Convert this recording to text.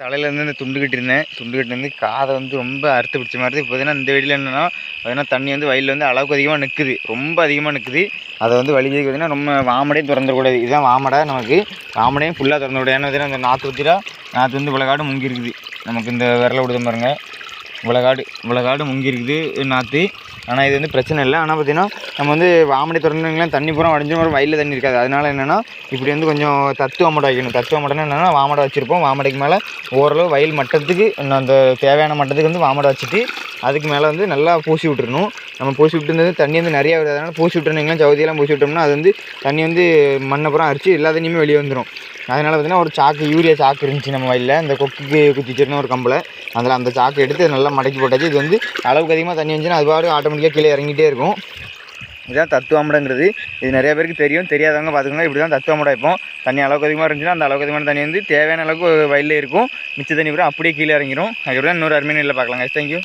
தலையிலேருந்து இந்த துண்டு கட்டியிருந்தேன். துண்டு கட்டிலேருந்து காதை வந்து ரொம்ப அறுத்து பிடிச்ச மாதிரி இப்போ பார்த்தீங்கன்னா இந்த வெடியில் என்னென்னா பார்த்தீங்கன்னா தண்ணி வந்து வயலில் வந்து அளவுக்கு அதிகமாக நிற்குது ரொம்ப அதிகமாக நிற்குது அதை வந்து வலிக்கிறதுக்கு பார்த்தீங்கன்னா ரொம்ப வாமடையும் திறந்துடக்கூடாது. இதுதான் வாமடை நமக்கு. வாமடையும் ஃபுல்லாக திறந்து ஏன்னா பார்த்தீங்கன்னா அந்த நாற்று ஊற்றிட்டா நாற்று வந்து இவ்வளோ காடு முங்கி இருக்குது. நமக்கு இந்த விரல விடுத பாருங்கள் இவ்வளோ காடு இவ்வளோ காடு முங்கி இருக்குது நாற்று ஆனால் இது வந்து பிரச்சனை இல்லை. ஆனால் பார்த்தீங்கன்னா நம்ம வந்து வாமடை திறந்துங்களா தண்ணி பூரா வடிஞ்ச மாதிரி வயலில் தண்ணி இருக்காது. அதனால் என்னென்னா இப்படி வந்து கொஞ்சம் தத்துவ மடை வைக்கணும். தத்துவ மடைன்னா என்னென்னா வாமடை வச்சுருப்போம். வாமடைக்கு மேலே ஓரளவு வயல் மட்டத்துக்கு அந்த தேவையான மட்டத்துக்கு வந்து வாமடை வச்சுட்டு அதுக்கு மேலே வந்து நல்லா பூசி விட்டுருணும் நம்ம பூசி விட்டுருந்தது தண்ணி வந்து நிறையா வருது அதனால் பூசி விட்டுருந்தீங்கன்னா சவுதியெல்லாம் பூசி விட்டோம்னா அது வந்து தண்ணி வந்து மண்ணை புறம் அரிச்சு எல்லா தண்ணியுமே வெளியே வந்துடும் அதனால் பார்த்தீங்கன்னா ஒரு சாக்கு யூரியா சாக்கு இருந்துச்சு நம்ம வயலில். இந்த கொக்குக்கு குத்திச்சிருந்த ஒரு கம்பில். அதில் அந்த சாக்கு எடுத்து நல்லா மடக்கி போட்டாச்சு. இது வந்து அளவுக்கு அதிகமாக தண்ணி வந்துச்சுன்னா அது பாடு ஆட்டோமேட்டிக்காக கீழே இறங்கிட்டே இருக்கும். இதுதான் தத்துவாமடங்கிறது இது நிறைய பேருக்கு தெரியும். தெரியாதவங்க பார்த்துக்கோங்க. இப்படி தான் தத்துவாமடை வைப்போம். தண்ணி அளவுக்கு அதிகமாக இருந்துச்சுன்னா அந்த அளவுக்கு அதிகமான தண்ணி வந்து தேவையான அளவுக்கு வயலில் இருக்கும். மிச்ச தண்ணி பூரா அப்படியே கீழே இறங்கிடும் அதுக்கப்புறம் இன்னொரு அருமையான இல்லை பார்க்கலாம் தேங்க்யூ